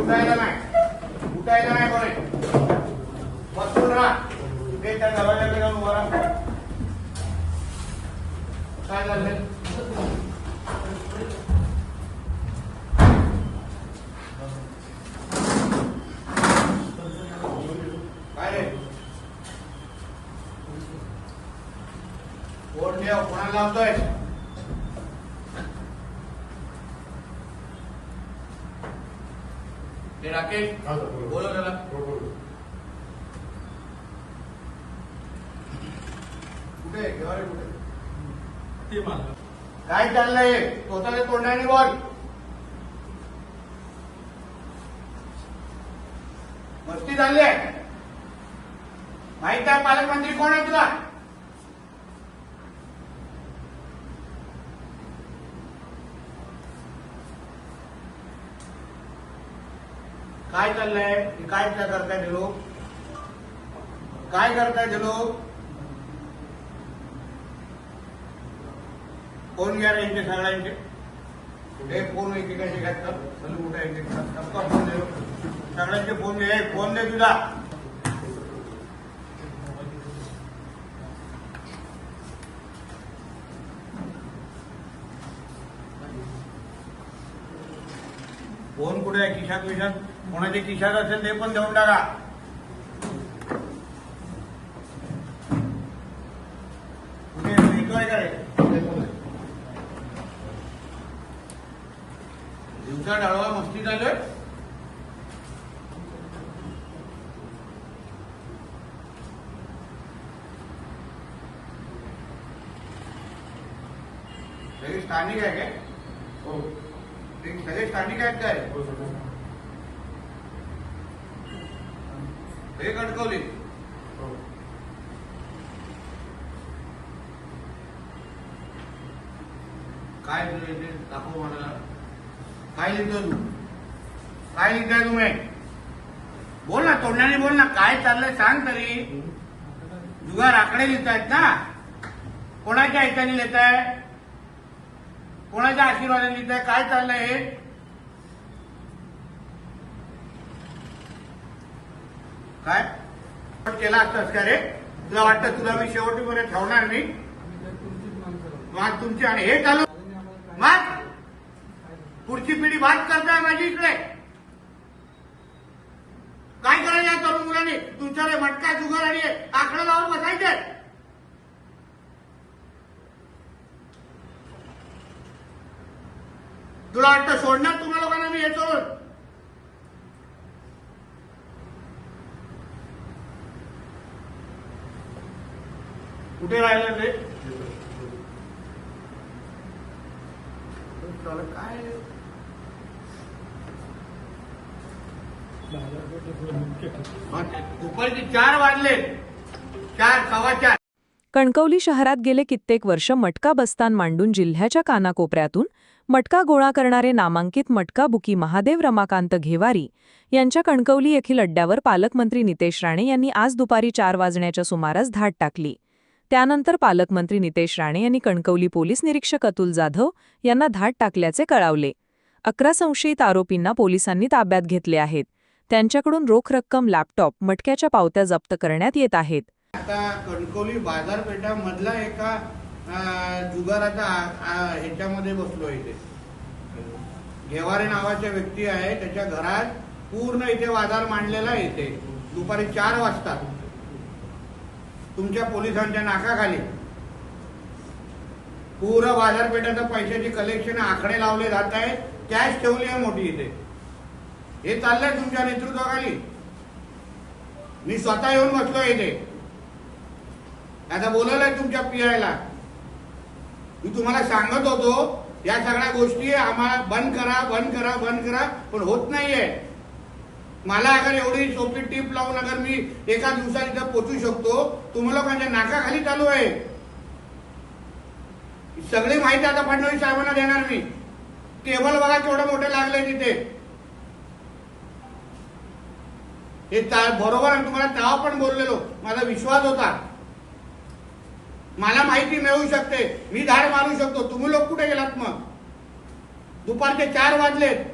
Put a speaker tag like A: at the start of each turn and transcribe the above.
A: उठायला नाही. उठायला नाही कोणी. बसून राहा. ते त्या दरवाजाकडे जाऊन उभा राहा. काय झालं? काय रे? कोण ठेव कोणाला लावतोय? ते राकेश बोलव त्याला कुठे आहे? घेवा रे कुठे? काय चाललंय? स्वतःच्या तोंडाने बोल. मस्ती चालली आहे. माहीत आहे पालकमंत्री कोण आहे तुला? काय हे काय काय करताय ते लोक? काय फ़ोन घ्या रे यांचे सगळ्यांचे. कुठे फ़ोन चल दे. सगळ्यांचे फ़ोन दे. फ़ोन दे तुझा. फ़ोन कुठे आहे? खिशात विशात कोणाच्या खिशात असेल ते पण देऊन टाका. येतोय दिवसा डाळवा मस्ती आहे सगळे स्थानिक आहे काय? ते सगळे स्थानिक आहेत काय? हे कणकवली काय तुझं इथे दाखव मला. काय लिहितो तू? काय लिहिताय तुम्ही? बोल ना तोंडाने बोल ना काय चाललंय सांग तरी. जुगार आकडे लिहितायत ना. कोणाच्या ह्याच्याने लिहिताय? कोणाच्या आशीर्वादाने लिहिताय? काय चाललंय काय? केला असतास का रे? तुला वाटतं तुला मी शेवटीपर्यंत ठेवणार नाही? माग तुमची आणि हे चालू माग पुढची पिढी बात करताय माझी इकडे. काय करायचं या तरुण मुलांनी? तुमच्याकडे मटका जुगार आणि आकडा लावून बसायचे. तुला वाटतं सोडणार तुम्हा लोकांना मी याच्यावर कुठे राहिलं काय? हा, दुपारचे चार वाजले. चार सव्वा चार.
B: कणकवली शहरात गेले कित्येक वर्ष मटका बस्तान मांडून जिल्ह्याच्या कानाकोपऱ्यातून मटका गोळा करणारे नामांकित मटका बुकी महादेव रमाकांत घेवारी यांच्या कणकवली येथील अड्ड्यावर पालकमंत्री नितेश राणे यांनी आज दुपारी चार वाजण्याच्या सुमारास धाड टाकली. त्यानंतर पालकमंत्री नितेश राणे यांनी कणकवली पोलीस निरीक्षक अतुल जाधव यांना धाड टाकल्याचे कळावले. अकरा संशयित आरोपींना पोलिसांनी ताब्यात घेतले आहेत. त्यांच्याकडून रोख रक्कम लॅपटॉप मटक्याच्या पावत्या जप्त करण्यात येत आहेत.
A: आता कणकवली बाजारपेठामधला एका जुगाराच्या ह्याच्यामध्ये बसलो इथे. घेवारे नावाच्या व्यक्ती आहे त्याच्या घरात पूर्ण इथे बाजार मांडलेला आहे इथे. दुपारी चार वाजता. तुमच्या पोलिसांच्या नाकाखाली. पूर बाजारपेठाचं पैशाची कलेक्शन आकडे लावले जात आहे. कॅश ठेवली आहे मोठी इथे. हे चाललंय तुमच्या नेतृत्वाखाली. मी स्वतः येऊन बसलो इथे. आता बोलवलंय तुमच्या पीआयला. मी तुम्हाला सांगत होतो या सगळ्या गोष्टी आम्हाला बंद करा बंद करा बंद करा पण होत नाहीये. मला अगर एवढी सोपी टीप लावून अगर मी एका दिवसात इथं पोचू शकतो तुम्हाला माझ्या नाकाखाली चालू आहे. सगळी माहिती आता फडणवीस साहेबांना देणार मी. टेबल बघा केवढं मोठे लागले तिथे. हे बरोबर आणि तुम्हाला तेव्हा पण बोललेलो. माझा विश्वास होता. मला माहिती मिळू शकते. मी धाड मारू शकतो. तुम्ही लोक कुठे गेलात मग? दुपारचे चार वाजलेत.